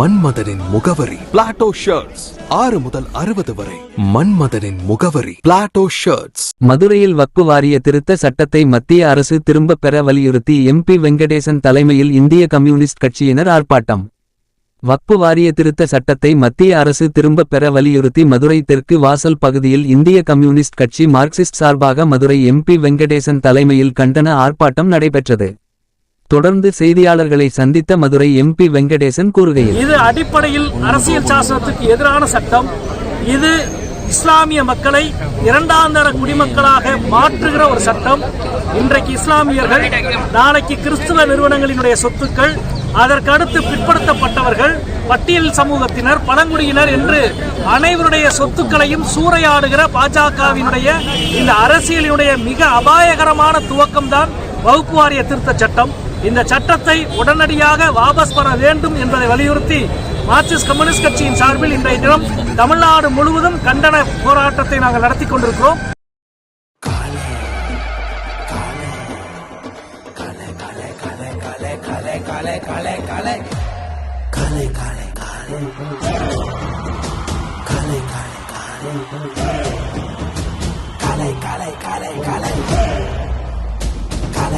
மன்மதனின் முகவரி. Plato shirts ஆறு முதல் அறுபது வரை. மன்மதனின் முகவரி. பிளாட்டோ ஷர்ட்ஸ் மதுரையில் வக்பு வாரிய திருத்த சட்டத்தை மத்திய அரசு திரும்பப் பெற வலியுறுத்தி எம்பி வெங்கடேசன் தலைமையில் இந்திய கம்யூனிஸ்ட் கட்சியினர் ஆர்ப்பாட்டம். வக்பு வாரிய திருத்த சட்டத்தை மத்திய அரசு திரும்பப் பெற வலியுறுத்தி மதுரை தெற்கு வாசல் பகுதியில் இந்திய கம்யூனிஸ்ட் கட்சி மார்க்சிஸ்ட் சார்பாக மதுரை எம்பி வெங்கடேசன் தலைமையில் கண்டன ஆர்ப்பாட்டம் நடைபெற்றது. தொடர்ந்து செய்தியாளர்களை சந்தித்த மதுரை எம்பி வெங்கடேசன் கூறுகையில் இது அடிப்படையில் அரசியல் சாசனத்துக்கு எதிரான சட்டம். இது இஸ்லாமிய மக்களை இரண்டாம் தர குடிமக்களாக மாற்றுகிற ஒரு சட்டம். இன்றைக்கு இஸ்லாமியர்கள் நாளைக்கு கிறிஸ்துவ நிறுவனங்களினுடைய சொத்துக்கள் அதற்கடுத்து பிற்படுத்தப்பட்டவர்கள் பட்டியல் சமூகத்தினர் பழங்குடியினர் என்று அனைவருடைய சொத்துக்களையும் சூறையாடுகிற பாஜகவினுடைய இந்த அரசியலினுடைய மிக அபாயகரமான துவக்கம்தான் வகுப்பு வாரிய திருத்த சட்டம். இந்த சட்டத்தை உடனடியாக வாபஸ் பெற வேண்டும் என்பதை வலியுறுத்தி மார்க்சிஸ்ட் கம்யூனிஸ்ட் கட்சியின் சார்பில் இன்றைய தினம் தமிழ்நாடு முழுவதும் கண்டன போராட்டத்தை நாங்கள் நடத்தி கொண்டிருக்கிறோம் கலை கலை கலை கலை